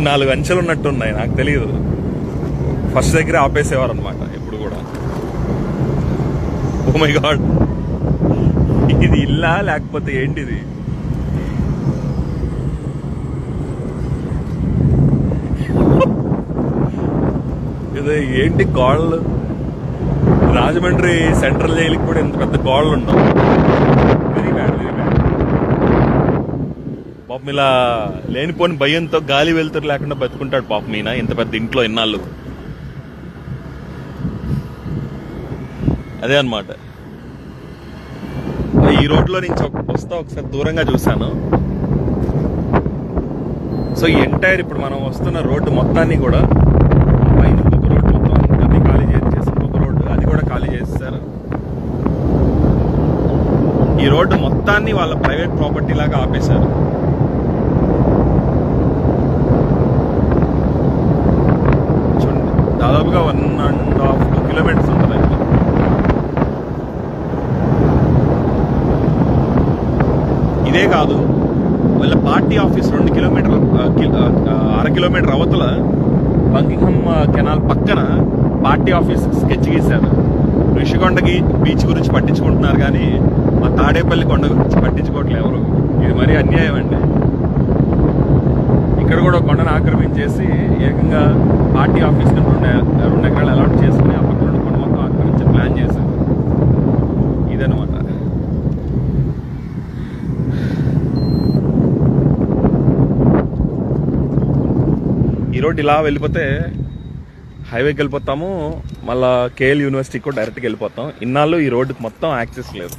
మూడు నాలుగు అంచెలు ఉన్నట్టు ఉన్నాయి నాకు తెలియదు ఫస్ట్ దగ్గర ఆపేసేవారు అనమాట ఎప్పుడు కూడా ఓ మై గాడ్ ఇది ఇల్లా లేకపోతే ఏంటిది ఇది ఏంటి గోడలు రాజమండ్రి సెంట్రల్ జైలుకి కూడా ఇంత పెద్ద గోడలు ఉండవు వెరీ బ్యాడ్ వెరీ బ్యాడ్ పాపం ఇలా లేనిపోని భయంతో గాలి వెళ్తురు లేకుండా బతుకుంటాడు పాపం ఈయన. ఇంత పెద్ద ఇంట్లో ఇన్నాళ్ళు. అదే అన్నమాట. ఈ రోడ్లో నుంచి ఒక- వస్తా ఒకసారి దూరంగా చూశాను. సో ఈ ఎంటైర్ ఇప్పుడు మనం వస్తున్న రోడ్డు మొత్తాన్ని కూడా పైన ఇంకొక రోడ్డు మొత్తం అది ఖాళీ చేసి ఇంకొక రోడ్డు. అది కూడా ఖాళీ చేస్తారు ఈ రోడ్డు మొత్తాన్ని వాళ్ళ ప్రైవేట్ ప్రాపర్టీ లాగా ఆపేశారు చూడండి దాదాపుగా one and half two kilometres ఉంటుంది ఇదే కాదు వాళ్ళ పార్టీ ఆఫీస్ రెండు కిలోమీటర్ అర కిలోమీటర్ అవతల బంకింగ్హమ్ కెనాల్ పక్కన పార్టీ ఆఫీస్ స్కెచ్ గీశారు. ఋషికొండకి బీచ్ గురించి పట్టించుకుంటున్నారు కానీ మా తాడేపల్లి కొండ గురించి పట్టించుకోవట్లేదు ఎవరు. ఇది మరీ అన్యాయం అండి. ఇక్కడ కూడా కొండను ఆక్రమించేసి ఏకంగా పార్టీ ఆఫీస్ కింద రెండు రెండు ఎకరాలు అలాట్ చేసుకుని ఆ పక్కన కొండ మొత్తం ఆక్రమించి ప్లాన్ చేశారు. ఇదనమాట ఈ రోడ్ ఇలా వెళ్ళిపోతే హైవేకి వెళ్ళిపోతాము మళ్ళీ కేఎల్ యూనివర్సిటీకి కూడా డైరెక్ట్గా వెళ్ళిపోతాం. ఇన్నాళ్ళు ఈ రోడ్డుకి మొత్తం యాక్సెస్ లేదు.